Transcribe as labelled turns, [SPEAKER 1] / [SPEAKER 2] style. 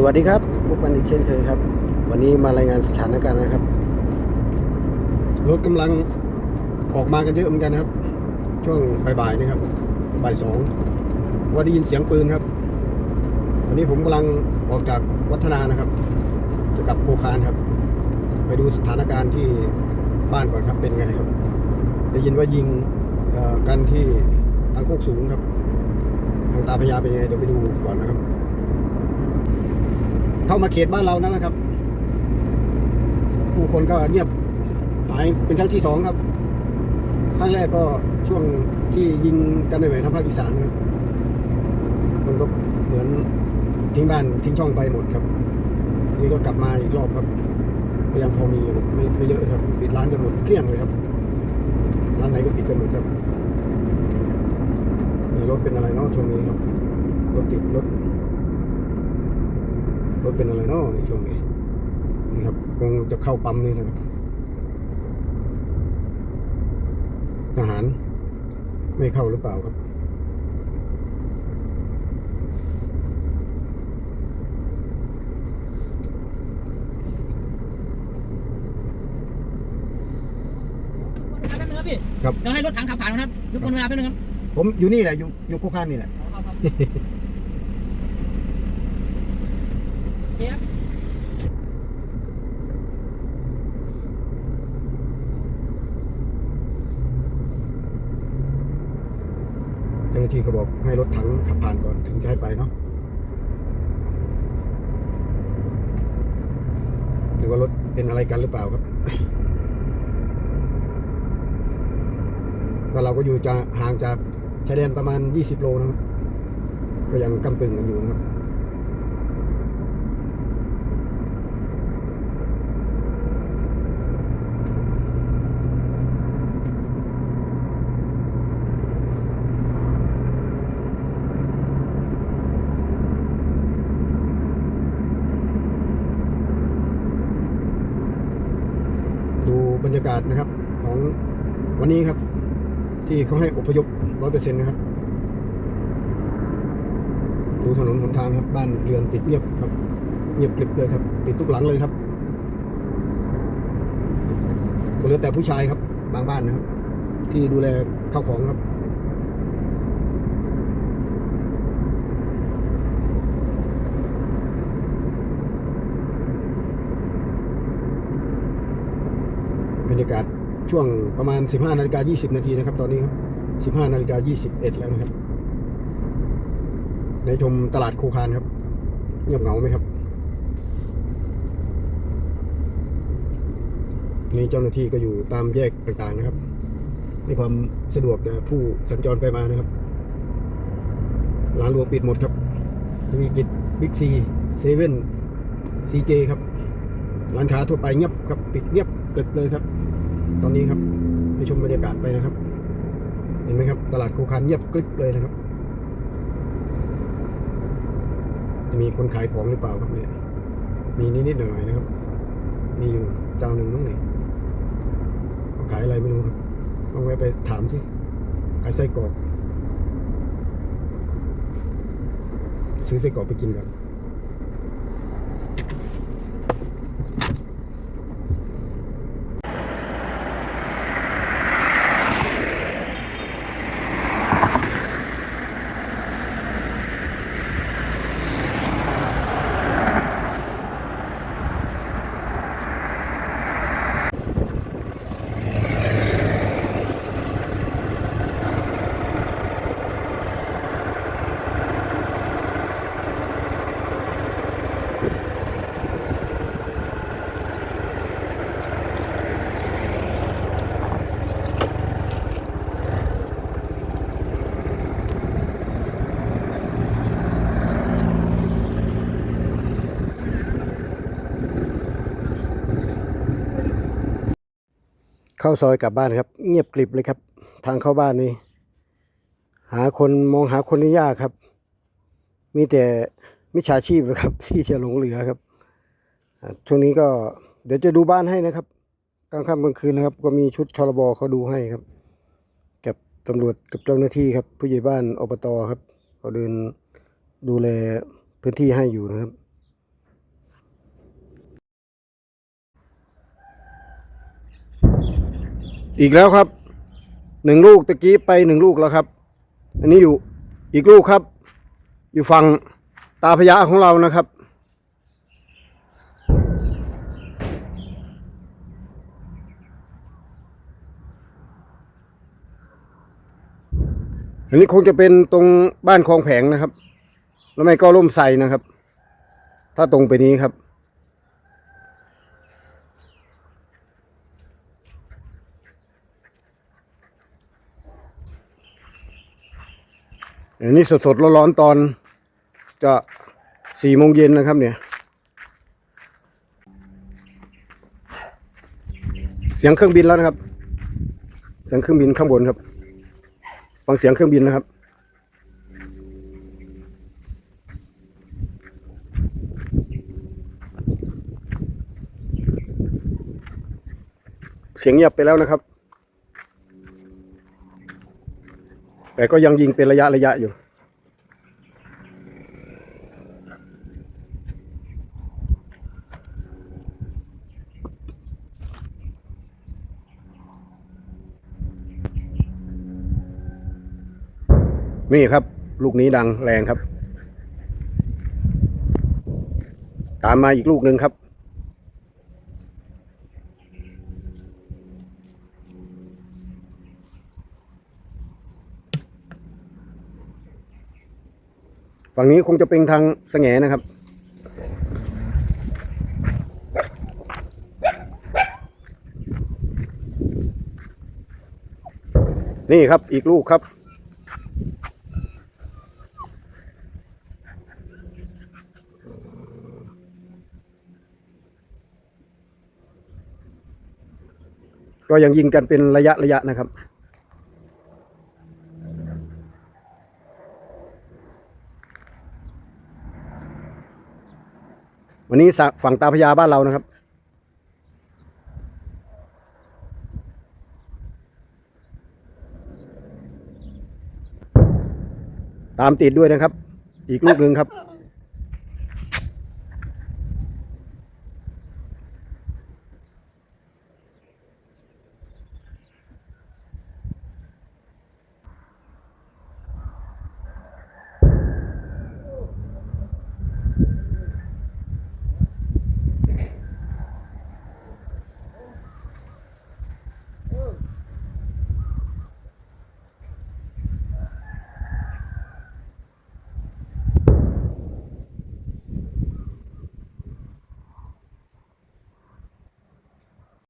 [SPEAKER 1] สวัสดีครับพบกันอีกเช่นเคยครับ วันนี้มารายงานสถานการณ์นะครับ รถกำลังออกมากันเยอะเหมือนกันนะครับ ช่วงบ่ายๆนี่ครับบ่ายสองว่าได้ยินเสียงปืนครับ วันนี้ผมกำลังออกจากวัฒนานะครับ จะกลับโกคารครับ ไปดูสถานการณ์ที่บ้านก่อนครับเป็นไงครับ ได้ยินว่ายิงกันที่ทางโคกสูงครับ ทางตาพญาเป็นไงเดี๋ยวไปดูก่อนนะครับ เข้ามาเขตบ้านเรานั่นแหละครับ ผู้คนก็เงียบหายเป็นครั้งที่สองครับครั้งแรกก็ช่วงที่ยิงกันใหม่ๆทางภาคอีสานครับคนก็เหมือนทิ้งบ้านทิ้งช่องไปหมดครับ นี่ก็กลับมาอีกรอบครับก็ยังพอมีไม่ไม่เยอะครับปิดร้านกันหมดเกลี้ยงเลยครับร้านไหนก็ปิดกันหมดครับนี่รถเป็นอะไรเนาะช่วงนี้ครับรถติดรถ รถเป็นอะไรเนาะในช่วงนี้นี่ครับคงจะเข้าปั๊มนี่นะครับทหารไม่เข้าหรือเปล่าครับ
[SPEAKER 2] แป๊บนึงครับพี่
[SPEAKER 1] ครับ
[SPEAKER 2] เดี๋ยวให้รถถังขับผ่านนะครับยุบคนเวลาแป๊บนึงครับ
[SPEAKER 1] ผมอยู่นี่แหละ อยู่อยู่โคข้านนี่แหละ
[SPEAKER 2] เอาครับเจี๊ยบ
[SPEAKER 1] เขาบอกให้รถถังขับผ่านก่อนถึงจะให้ไปเนาะหรือว่ารถเป็นอะไรกันหรือเปล่าครับว่าเราก็อยู่จะห่างจากชายแดนประมาณ 20 โลนะครับ ก็ยังกำตึงกันอยู่นะครับ ดู บรรยากาศนะครับของวันนี้ครับ ที่เขาให้อพยพร้อยเปอร์เซ็นต์นะครับ ดูถนนหนทางครับ บ้านเรือนปิดเงียบครับ เงียบกลิบเลยครับ ปิดทุกหลังเลยครับเหลือแต่ผู้ชายครับ บางบ้านนะครับ ที่ดูแลข้าวของครับ บ รยากาศช่วงประมาณ 15นาฬิกา20 นาทีนะครับ ตอนนี้ครับ 15นาฬิกา21 แล้วนะครับในชมตลาดโคคานครับเงียบเหงาไหมครับ นี่เจ้าหน้าที่ก็อยู่ตามแยกต่างๆนะครับให้ความสะดวกแก่ผู้สัญจรไปมานะครับ ร้านรวมปิดหมดครับทวีกิจบิ๊กซีเซเว่นซีเจครับ ร้านค้าทั่วไปเงียบครับ ปิดเงียบเกิดเลยครับ ตอนนี้ครับไปชมบรรยากาศไปนะครับ เห็นไหมครับ ตลาดโคคานเงียบกริบเลยนะครับจะมีคนขายของหรือเปล่าครับเนี่ยมีนิดๆหน่อยๆนะครับ มีอยู่เจ้าหนึ่งมั้งนี่เขาขายอะไรไม่รู้ครับต้องแวะไปถามสิขายไส้กรอกซื้อไส้กรอกไปกินกัน เข้าซอยกลับบ้านครับ เงียบกริบเลยครับ ทางเข้าบ้านนี่หาคนมองหาคนนี่ยากครับ มีแต่มิจฉาชีพนะครับ ที่จะหลงเหลือครับช่วงนี้ก็เดี๋ยวจะดูบ้านให้นะครับกลางค่ำกลางคืนนะครับ ก็มีชุดชลบเขาดูให้ครับ กับตำรวจกับเจ้าหน้าที่ครับ ผู้ใหญ่บ้านอบตครับเขาเดินดูแลพื้นที่ให้อยู่นะครับ อีกแล้วครับหนึ่งลูกตะกี้ไปหนึ่งลูกแล้วครับ อันนี้อยู่อีกลูกครับ อยู่ฝั่งตาพญาของเรานะครับ อันนี้คงจะเป็นตรงบ้านคลองแผงนะครับ แล้วไม่ก็ร่มใส่นะครับ ถ้าตรงไปนี้ครับ อันนี้สดๆร้อนๆตอนจะสี่โมงเย็นนะครับเนี่ย เสียงเครื่องบินแล้วนะครับ เสียงเครื่องบินข้างบนครับฟังเสียงเครื่องบินนะครับเสียงเงียบไปแล้วนะครับ แต่ก็ยังยิงเป็นระยะระยะอยู่ นี่ครับ ลูกนี้ดังแรงครับ ตามมาอีกลูกหนึ่งครับ ฝั่งนี้คงจะเป็นทางสงแงนะครับ นี่ครับอีกลูกครับ ก็ยังยิงกันเป็นระยะระยะนะครับ นนี้ฝั่งตาพญาบ้านเรานะครับ ตามติดด้วยนะครับ อีกลูกหนึ่งครับ